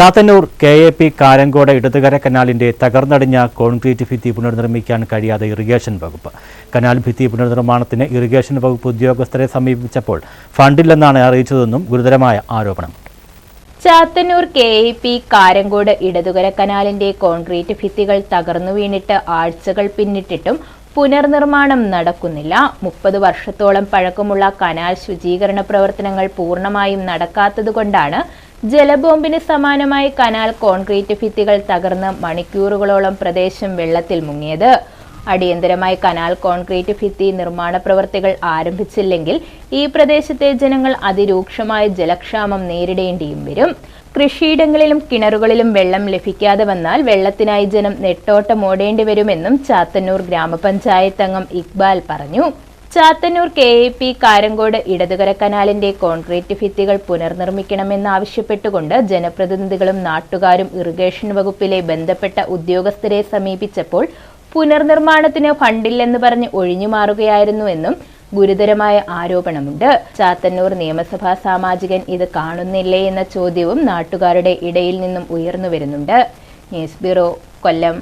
Chathannoor K A P Karankode ഇടതുകര കനാലിന്റെ തകർന്നടിഞ്ഞ concrete ഭിത്തി പുനർനിർമ്മിക്കാൻ കഴിയാതെ ഇറിഗേഷൻ വകുപ്പ്. കനാൽ ഭിത്തി പുനർനിർമ്മാണത്തിന് ഇറിഗേഷൻ വകുപ്പ് ഉദ്യോഗസ്ഥരെ സമീപിച്ചപ്പോൾ ഫണ്ടില്ലെന്നാണ് അറിയിച്ചതെന്നും ഗുരുതരമായ ആരോപണം. Chathannoor K A P Karangode ഇടതുകര കനാലിന്റെ കോൺക്രീറ്റ് ഭിത്തികൾ തകർന്നു വീണിട്ട് ആഴ്ചകൾ പിന്നിട്ടിട്ടും പുനർനിർമ്മാണം നടക്കുന്നില്ല. മുപ്പത് വർഷത്തോളം പഴക്കമുള്ള കനാൽ ശുചീകരണ പ്രവർത്തനങ്ങൾ പൂർണമായും നടക്കാത്തതുകൊണ്ടാണ് ജലബോംബിന് സമാനമായി കനാൽ കോൺക്രീറ്റ് ഭിത്തികൾ തകർന്ന് മണിക്കൂറുകളോളം പ്രദേശം വെള്ളത്തിൽ മുങ്ങിയത്. അടിയന്തരമായി കനാൽ കോൺക്രീറ്റ് ഭിത്തി നിർമ്മാണ പ്രവർത്തികൾ ആരംഭിച്ചില്ലെങ്കിൽ ഈ പ്രദേശത്തെ ജനങ്ങൾ അതിരൂക്ഷമായ ജലക്ഷാമം നേരിടേണ്ടിയും വരും. കൃഷിയിടങ്ങളിലും കിണറുകളിലും വെള്ളം ലഭിക്കാതെ വന്നാൽ വെള്ളത്തിനായി ജനം നെട്ടോട്ടമോടേണ്ടി വരുമെന്നും ചാത്തന്നൂർ ഗ്രാമപഞ്ചായത്ത് അംഗം ഇക്ബാൽ പറഞ്ഞു. Chathannoor K A P Karangode ഇടതുകര കനാലിന്റെ കോൺക്രീറ്റ് ഭിത്തികൾ പുനർനിർമ്മിക്കണമെന്നാവശ്യപ്പെട്ടുകൊണ്ട് ജനപ്രതിനിധികളും നാട്ടുകാരും ഇറിഗേഷൻ വകുപ്പിലെ ബന്ധപ്പെട്ട ഉദ്യോഗസ്ഥരെ സമീപിച്ചപ്പോൾ പുനർനിർമ്മാണത്തിന് ഫണ്ടില്ലെന്ന് പറഞ്ഞ് ഒഴിഞ്ഞുമാറുകയായിരുന്നുവെന്നും ഗുരുതരമായ ആരോപണമുണ്ട്. ചാത്തന്നൂർ നിയമസഭാ സാമാജികൻ ഇത് കാണുന്നില്ലേ എന്ന ചോദ്യവും നാട്ടുകാരുടെ ഇടയിൽ നിന്നും ഉയർന്നു വരുന്നുണ്ട്. News bureau Kollam.